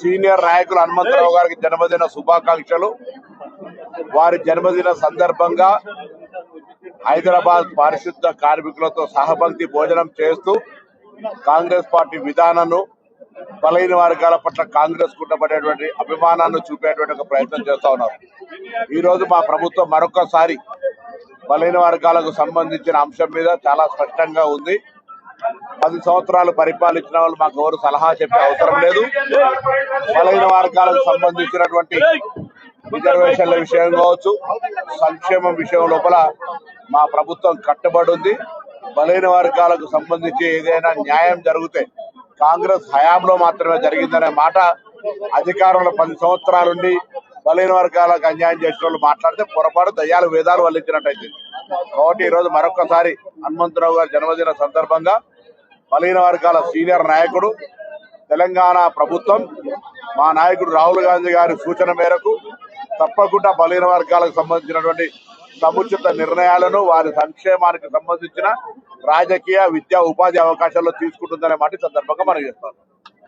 Senior నాయకులు హనుమంతరావు గారికి జన్మదిన శుభాకాంక్షలు. వారి జన్మదిన సందర్భంగా హైదరాబాద్ పారిశుద్ధ కార్మికులతో సహపంక్తి భోజనం చేస్తూ కాంగ్రెస్ పార్టీ విధానాన్ని బలైన వర్గాల పట్ల కాంగ్రెస్ కుట్టబడేటువంటి అభిమానాన్ని చూపేటువంటి ఒక ప్రయత్నం చేస్తా ఉన్నారు. ఈ రోజు మా ప్రభుత్వం మరొకసారి బలైన వర్గాలకు సంబంధించిన అంశం మీద చాలా స్పష్టంగా ఉంది. పది సంవత్సరాలు పరిపాలించిన వాళ్ళు మాకు ఎవరు సలహా చెప్పే అవసరం లేదు. బలహీన వర్గాలకు సంబంధించినటువంటి రిజర్వేషన్ల విషయం కావచ్చు సంక్షేమం విషయం లోపల మా ప్రభుత్వం కట్టుబడి ఉంది. బలహీన వర్గాలకు సంబంధించి ఏదైనా న్యాయం జరిగితే కాంగ్రెస్ హయాంలో మాత్రమే జరిగిందనే మాట అధికారంలో పది సంవత్సరాలుండి బలైన వర్గాలకు అన్యాయం చేసిన వాళ్ళు మాట్లాడితే పొరపాటు దయ్యాలు వేదాలు వల్లించినట్టయితే. కాబట్టి ఈరోజు రోజు మరొకసారి హనుమంతరావు గారి జన్మదిన సందర్భంగా బలహీన వర్గాల సీనియర్ నాయకుడు తెలంగాణ ప్రభుత్వం. మా నాయకుడు రాహుల్ గాంధీ గారి సూచన మేరకు తప్పకుండా బలహీన వర్గాలకు సంబంధించినటువంటి సముచిత నిర్ణయాలను వారి సంక్షేమానికి సంబంధించిన రాజకీయ విద్యా ఉపాధి అవకాశాల్లో తీసుకుంటుందనే మాట సందర్భంగా మనం చేస్తాం.